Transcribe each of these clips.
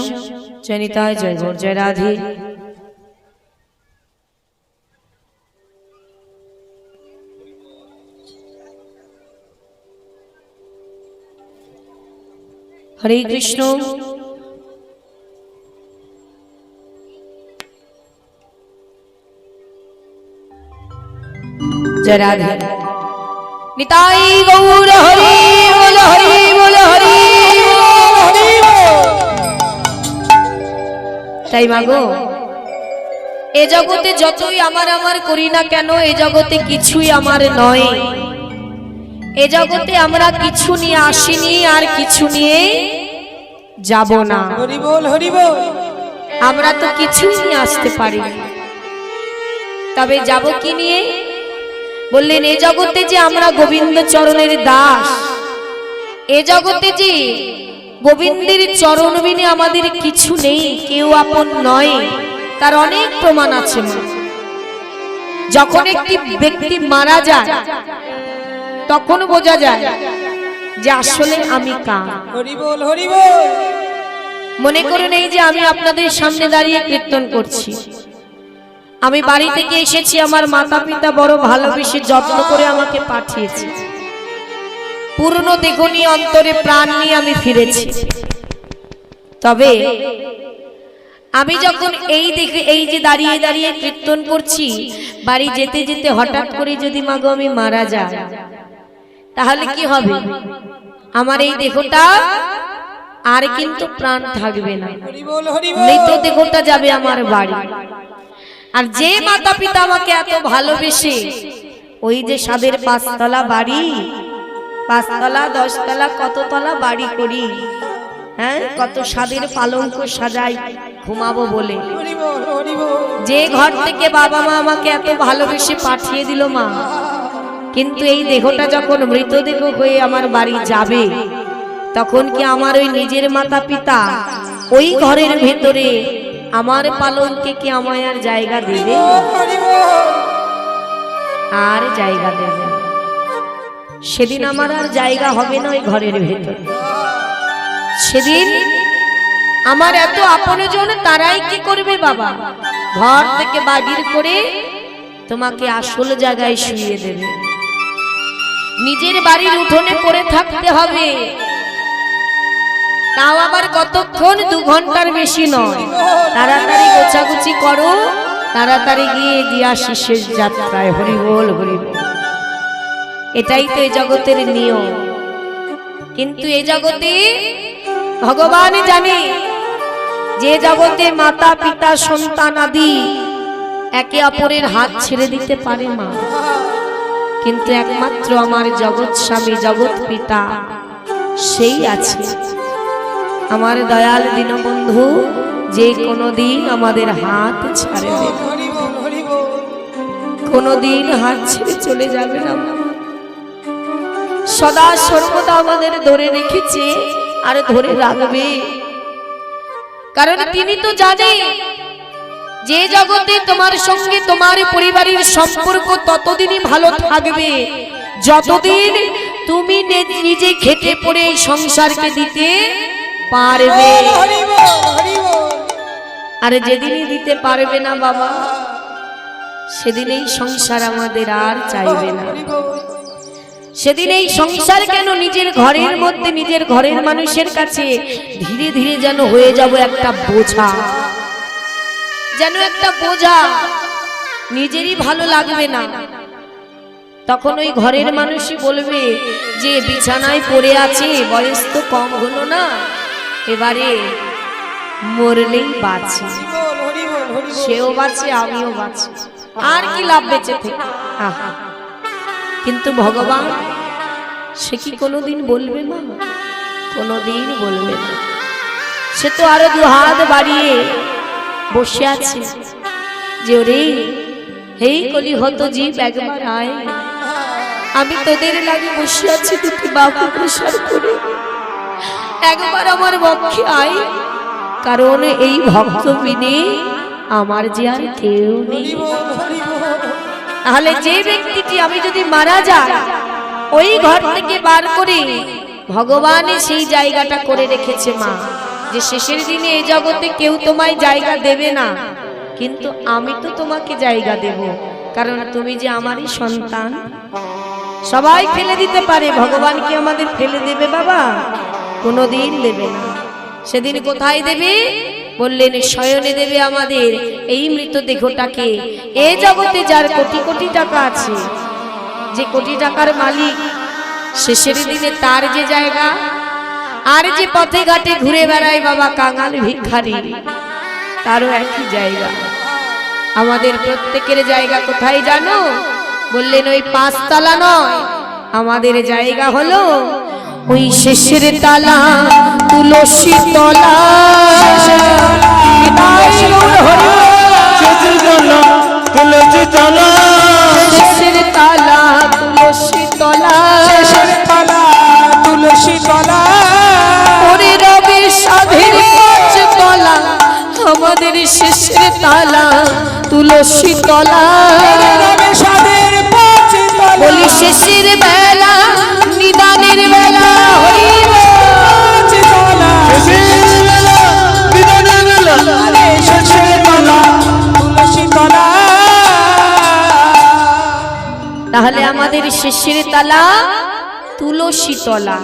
শ্যাম জনিতায় জয় গৌর জয় রাধে হরে কৃষ্ণ জয় রাধে নিতাই গৌর হরি বল হরি বল হরি তাই মাগো এ জগতে যতই আমার আমার করি না কেন এ জগতে কিছুই আমার নয়। এ জগতে আমরা কিছু নিয়ে আসিনি আর কিছু নিয়ে যাব না। আমরা তো কিছুই নিয়ে আসতে পারি তবে যাব কি নিয়ে? বললেন এ জগতে যে আমরা গোবিন্দ চরণের দাস এ জগতে যে গোবিন্দের চরণ বিনে আমাদের কিছু নেই কেউ আপন নয়। তার অনেক প্রমাণ আছে যখন একটি ব্যক্তি মারা যায় তখন বোঝা যায় যে আসলে আমি কার। হরি বল হরি বল। মনে করুন নেই যে আমি আপনাদের সামনে দাঁড়িয়ে কীর্তন করছি। আমি বাড়ি থেকে এসেছি আমার মাতা পিতা বড় ভালোবেসে যত্ন করে আমাকে পাঠিয়েছে। পূর্ণ দেহনী অন্তরে প্রাণ নিয়ে আমি ফিরেছি। তবে আমি যখন এই দেখে এই যে দাঁড়িয়ে দাঁড়িয়ে কীর্তন করছি, বাড়ি যেতে যেতে হঠাৎ করে যদি মাগো আমি মারা যাই, তাহলে কি হবে? আমার এই দেহটা আর কিন্তু প্রাণ থাকবে না। মৃত দেহটা যাবে আমার বাড়ি। আর যে মাতা পিতা আমাকে এত ভালোবেসে, ওই যে সাদের পাঁচতলা বাড়ি পাঁচতলা, দশতলা, কততলা বাড়ি করি। হ্যাঁ কত সাদের পালঙ্ক সাজাই, ঘুমাবো বলে। যে ঘর থেকে বাবা মা আমাকে এত ভালোবেসে পাঠিয়ে দিল মা, কিন্তু এই দেহটা যখন মৃতদেহ হয়ে আমার বাড়ি যাবে, তখন কি আমার ওই নিজের মাতা পিতা ওই ঘরের ভেতরে আমার পালনকে কি আমায় আর জায়গা দেবে? আর জায়গা দেবে। সেদিন আমার আর জায়গা হবে না ওই ঘরের ভেতরে। সেদিন আমার এত আপনজন, তারাই কি করবে বাবা? ঘর থেকে বাগির করে তোমাকে আসল জায়গায় শুয়ে দেবে। নিজের বাড়ির উঠোনে পড়ে থাকতে হবে। তাও আবার কতক্ষণ? দু ঘণ্টার বেশি নয়। তাড়াতাড়ি গোছাগুছি করো, তাড়াতাড়ি গিয়ে দিয়া শেষ যাত্রায়। হরি বল হরি বল। এটাই তো এই জগতের নিয়ম। কিন্তু এই জগতে ভগবান জানে যে জগতে মাতা, পিতা, সন্তান আদি একে অপরের হাত ছেড়ে দিতে পারে মা। কিন্তু একমাত্র আমার জগৎ স্বামী, জগৎ পিতা, সেই আছে। আমার দয়াল দীনবন্ধু যে কোনোদিন আমাদের হাত বল কোনোদিন হাত ছেড়ে চলে যাবে না। সদা সর্বদা আমাদের ধরে রেখেছে আর ধরে রাখবে। কারণ তিনি তো জানে যে জগতে তোমার সঙ্গে তোমার পরিবারের সম্পর্ক ততদিনই ভালো থাকবে। যতদিন তুমি নিজে খেটে পড়ে সংসারকে দিতে পারবে। আর যেদিনই দিতে পারবে না বাবা সেদিনেই সংসার আমাদের আর চাইবে না। সেদিন এই সংসার কেন নিজের ঘরের মধ্যে নিজের ঘরের মানুষের কাছে ধীরে ধীরে যেন হয়ে যাব একটা বোঝা। যেন একটা বোঝা নিজেরই ভালো লাগবে না। তখন ওই ঘরের মানুষই বলবে যে বিছানায় পড়ে আছে বয়স তো কম হলো না। এবারে মরলেই বাঁচে। সেও বাঁচে আমিও বাঁচি। আর কি লাভ বেঁচে থেকে? আহা। কিন্তু ভগবান, সে কি কোনোদিন বলবে না? কোনোদিন বলবে না। সে তো আরও দু হাত বাড়িয়ে বসে আছে। যে ওরে, হেই কলি হতো জীব, একবার আয়। আমি তোদের লাগে বসে আছি দুটি বাবু প্রসার করে। একবার আমার পক্ষে আয়। কারণ এই ভক্ত বিনে আমার যে আর কেউ নেই। তাহলে যে ব্যক্তিটি আমি যদি মারা যাই, ওই ঘর থেকে বার করে ভগবান সেই জায়গাটা করে রেখেছে মা। যে শেষের দিনে এই জগতে কেউ তোমায় জায়গা দেবে না, কিন্তু আমি তো তোমাকে জায়গা দেব, কারণ তুমি যে আমারই সন্তান। সবাই ফেলে দিতে পারে, ভগবান কি আমাদের ফেলে দেবে বাবা? কোনোদিন দেবে না। সেদিন কোথায় দেবে? বললেন, শয়নে দেবে আমাদের এই মৃত দেহটাকে এ জগতে যার কোটি কোটি টাকা আছে, যে কোটি টাকার মালিক, শেষের দিনে তার যে জায়গা, আর যে পথে ঘাটে ঘুরে বেড়ায় বাবা কাঙাল ভিখারি, তারও একই জায়গা। আমাদের প্রত্যেকের জায়গা কোথায় জানো? বললেন, ওই পাঁচতলা নয়। আমাদের জায়গা হলো ওই শেষের তালা তুলসী তলা। তুলসী তলা। শেষের তালা তুলসী তলা। শেষের তলা তুলসী তলা। ওরে রবে সাধের পাঁচ তলা আমাদের শেষের তালা তুলসী তলা। রবে সাদের তলা বলি শেষের বেলা, নিদানের বেলা হইব। তাহলে আমাদের শেষের তালা তুলসী তলা।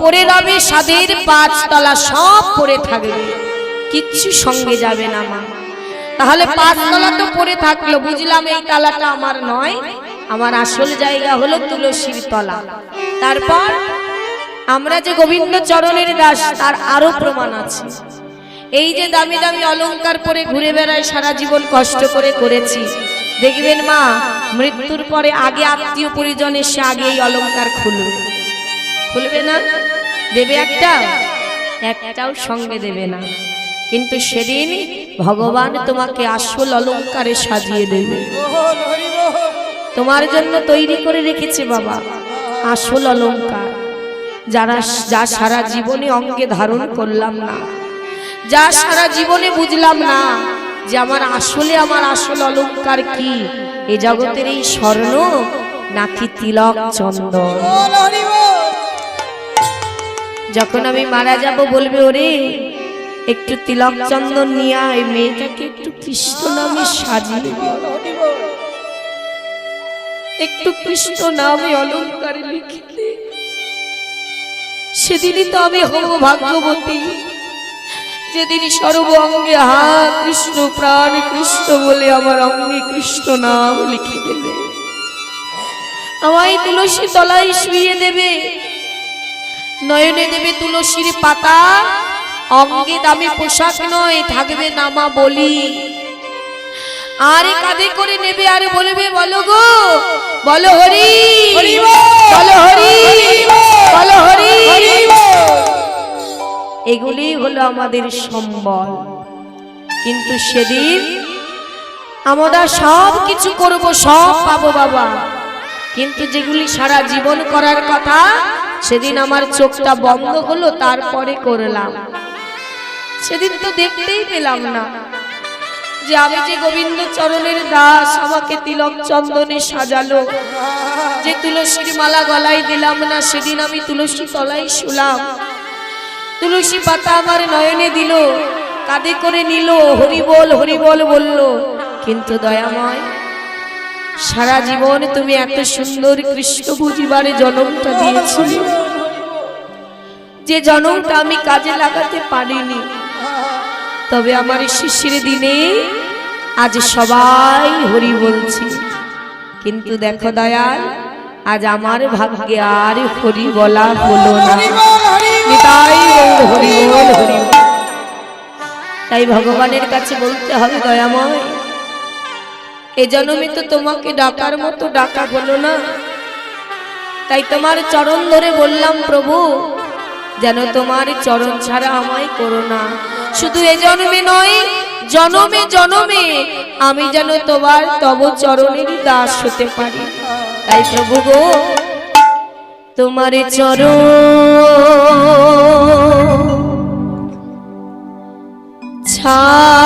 পরে রবে সাদের পাঁচ তলা সব পরে থাকবে। কিচ্ছু সঙ্গে যাবে না মা। তাহলে পাঁচ তলা তো পরে থাকল, বুঝলাম এই তালাটা আমার নয়, আমার আসল জায়গা হলো তুলসীর তলা। তারপর আমরা যে গোবিন্দ চরণের দাস, তার আরও প্রমাণ আছে। এই যে দামি দামি অলংকার পরে ঘুরে বেড়ায় সারা জীবন কষ্ট করে করেছি। দেখবেন মা, মৃত্যুর পরে আগে আত্মীয় পরিজন এসে আগে এই অলংকার খুলবে। খুলবে না? দেবে একটা? একটাও সঙ্গে দেবে না। কিন্তু সেদিন ভগবান তোমাকে আসল অলঙ্কারে সাজিয়ে দেবে। তোমার জন্য তৈরি করে রেখেছে বাবা, আসল অলঙ্কার। যারা যা সারা জীবনে অঙ্গে ধারণ করলাম না, যা সারা জীবনে বুঝলাম না যে আমার আসলে আমার আসল অলঙ্কার কি, এ জগতের এই স্বর্ণ নাকি তিলক চন্দন? যখন আমি মারা যাব বলবে, ওরে একটু তিলক চন্দন নিয়ে আয়, মেয়েটাকে একটু কৃষ্ণ নামে সাজিয়ে একটু কৃষ্ণ নামে অলঙ্কারে লিখে দে। সেদিনই তো আমি হব ভাগ্যবতী। যেদিন সর্ব অঙ্গে হা কৃষ্ণ, প্রাণ কৃষ্ণ বলে আমার অঙ্গে কৃষ্ণ নাম লিখে দেবে। আমায় তুলসী তলায় শুয়ে দেবে। নয়নে দেবে তুলসীর পাতা। অঙ্গে দামি পোশাক নয় থাকবে নামা বলি। আরে কাঁধে করে নেবে আর বলবে বলো গো বলো হরি বলো হরি বলো হরি। এগুলি হলো আমাদের সম্বল। কিন্তু সেদিন আমরা সব কিছু করব সব পাবো বাবা। কিন্তু যেগুলি সারা জীবন করার কথা সেদিন আমার চোখটা বন্ধ হলো তারপরে করলাম। সেদিন তো দেখতেই পেলাম না। যে আমি যে গোবিন্দ চরণের দাস, আমাকে তিলক চন্দনে সাজালো। যে তুলসীর মালা গলায় দিলাম না, সেদিন আমি তুলসী তলায় শুলাম। তুলসী পাতা আমার নয়নে দিল, কাঁধে করে নিল হরিবল হরিবল বলল, কিন্তু দয়াময়, সারা জীবন তুমি এত সুন্দর কৃষ্ণ বুঝিবারে জন্মটা দিয়েছিলে। যে জন্মটা আমি কাজে লাগাতে পারিনি তবে আমার শিশির দিনে আজ সবাই হরি বলছি। কিন্তু দেখো দয়াল, আজ আমার ভাগ্যে আর হরি বলা হলো না। তাই ভগবানের কাছে বলতে হবে, দয়াময়, এ জন্মে তো তোমাকে ডাকার মতো ডাকা হলো না। তাই তোমার চরণ ধরে বললাম, প্রভু, যেন তোমার চরণ ছাড়া আমায় করো না। শুধু এ জন্মে নয়, জনমে জনমে আমি যেন তোমার তব চরণের দাস হতে পারি। তাই প্রভু গো, তোমার চরণ ছাড়া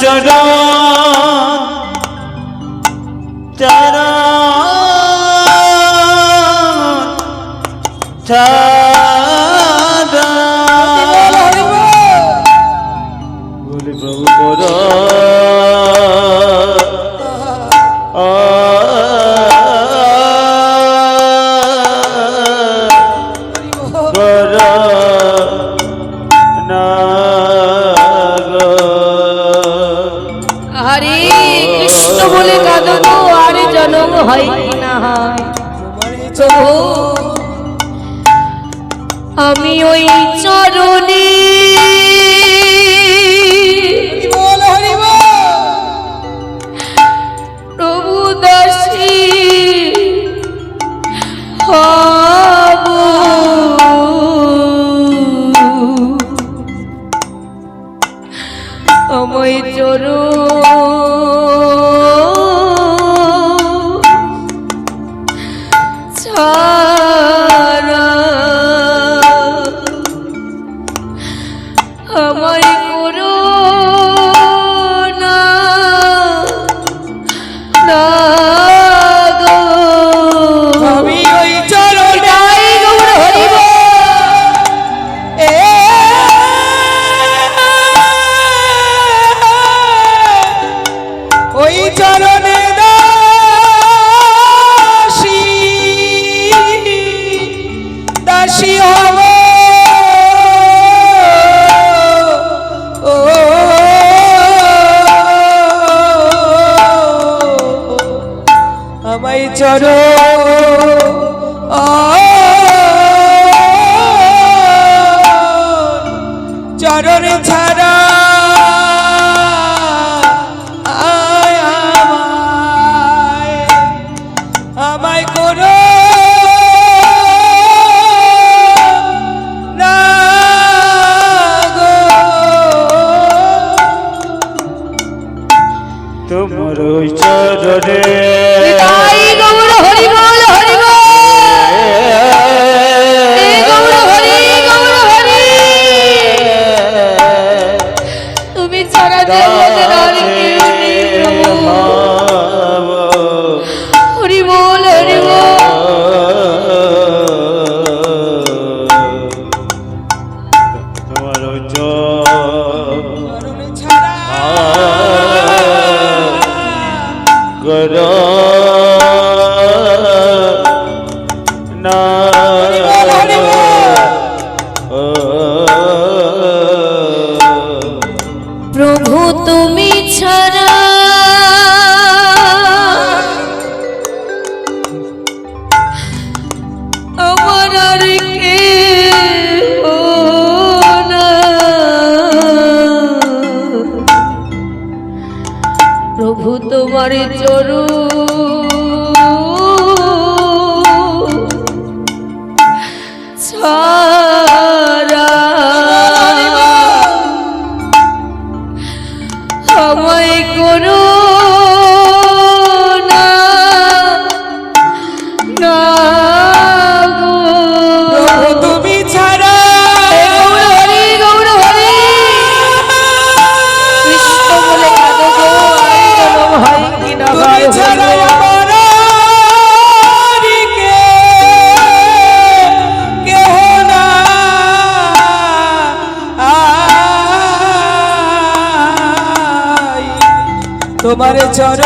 তোমার আমায় করো। তোমার চরু তোমার চর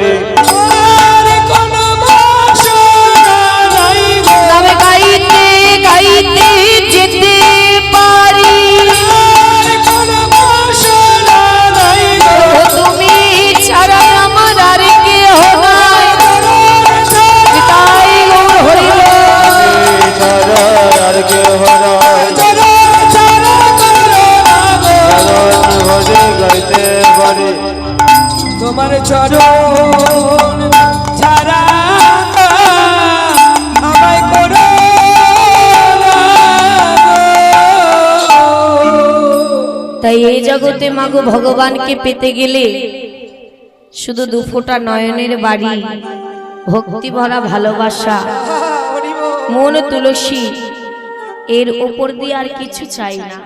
ಮಾಡಿ জগতে মাগো ভগবানকে পেতে গেলে শুধু দুফোটা নয়নের বাড়ি, ভক্তি ভরা ভালোবাসা, মন তুলসী, এর ওপর দিয়ে আর কিছু চাই না।